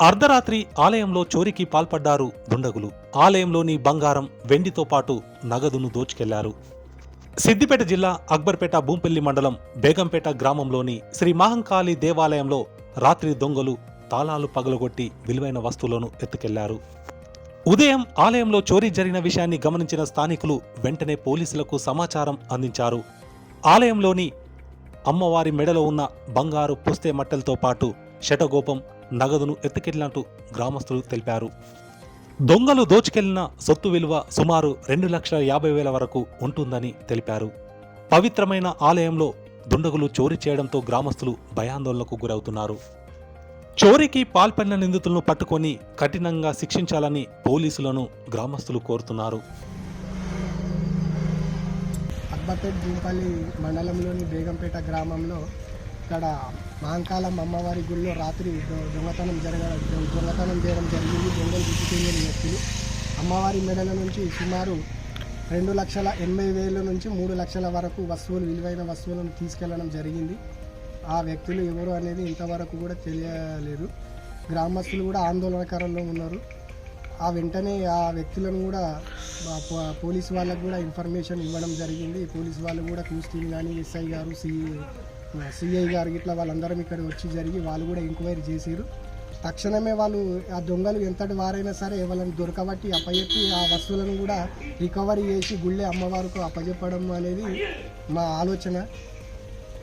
అర్ధరాత్రి ఆలయంలో చోరీకి పాల్పడ్డారు దుండగులు. ఆలయంలోని బంగారం వెండితో పాటు నగదును దోచుకెళ్ళారు. సిద్దిపేట జిల్లా అక్బర్పేట భూంపల్లి మండలం బేగంపేట గ్రామంలోని శ్రీ మహంకాళి దేవాలయంలో రాత్రి దొంగలు తాళాలు పగలగొట్టి విలువైన వస్తువులను ఎత్తుకెళ్ళారు. ఉదయం ఆలయంలో చోరీ జరిగిన విషయాన్ని గమనించిన స్థానికులు వెంటనే పోలీసులకు సమాచారం అందించారు. ఆలయంలోని అమ్మవారి మెడలో ఉన్న బంగారు పుస్తే మట్టెలతో పాటు శటగోపం నగదును ఎత్తుకెళ్ళినట్టు గ్రామస్తులు తెలిపారు. దొంగలు దోచుకెళ్ళిన సొత్తు విలువ సుమారు రెండు లక్షల యాభై వేల వరకు ఉంటుందని తెలిపారు. పవిత్రమైన ఆలయంలో దుండగులు చోరీ చేయడంతో గ్రామస్తులు భయాందోళనకు గురవుతున్నారు. చోరీకి పాల్పడిన నిందితులను పట్టుకొని కఠినంగా శిక్షించాలని పోలీసులను గ్రామస్తులు కోరుతున్నారు. అక్బర్పేట్ భూంపల్లి మండలంలోని బేగంపేట గ్రామంలో ఇక్కడ మాంకాలం అమ్మవారి గుడిలో రాత్రి దొ- దొంగతనం జరగడం దొంగతనం చేయడం జరిగింది. దొంగలు దిక్కుతీయని వ్యక్తులు. అమ్మవారి మెడల నుంచి సుమారు రెండు లక్షల ఎనభై వేల నుంచి మూడు లక్షల వరకు వస్తువులు విలువైన వస్తువులను తీసుకెళ్ళడం జరిగింది. ఆ వ్యక్తులు ఎవరు అనేది ఇంతవరకు కూడా తెలియలేదు. గ్రామస్తులు కూడా ఆందోళనకరంలో ఉన్నారు. ఆ వెంటనే ఆ వ్యక్తులను కూడా మా పోలీసు వాళ్ళకు కూడా ఇన్ఫర్మేషన్ ఇవ్వడం జరిగింది. పోలీసు వాళ్ళు కూడా క్యూస్ టీమ్ కానీ ఎస్ఐ గారు సిఈ సిఐ గారు ఇట్లా వాళ్ళందరం ఇక్కడ వచ్చి జరిగి వాళ్ళు కూడా ఎంక్వైరీ చేశారు తక్షణమే వాళ్ళు ఆ దొంగలు ఎంతటి వారైనా సరే వాళ్ళని దొరకబట్టి అప్పచెప్పి ఆ వస్తువులను కూడా రికవరీ చేసి గుళ్ళే అమ్మవారికి అప్పచెప్పడం అనేది మా ఆలోచన.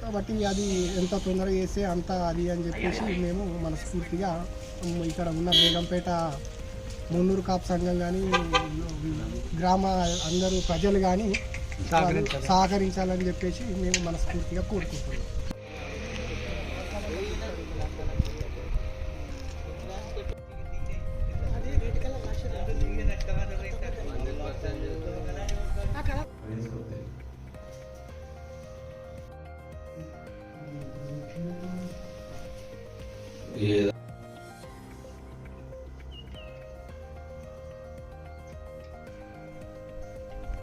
కాబట్టి అది ఎంత తొందరగా చేస్తే అంత అది అని చెప్పేసి మేము మనస్ఫూర్తిగా ఇక్కడ ఉన్న బేగంపేట మున్నూరు కాపు సంఘం కానీ గ్రామ అందరూ ప్రజలు కానీ సహకరించాలని చెప్పేసి మేము మనస్ఫూర్తిగా కోరుకుంటున్నాం. ఏ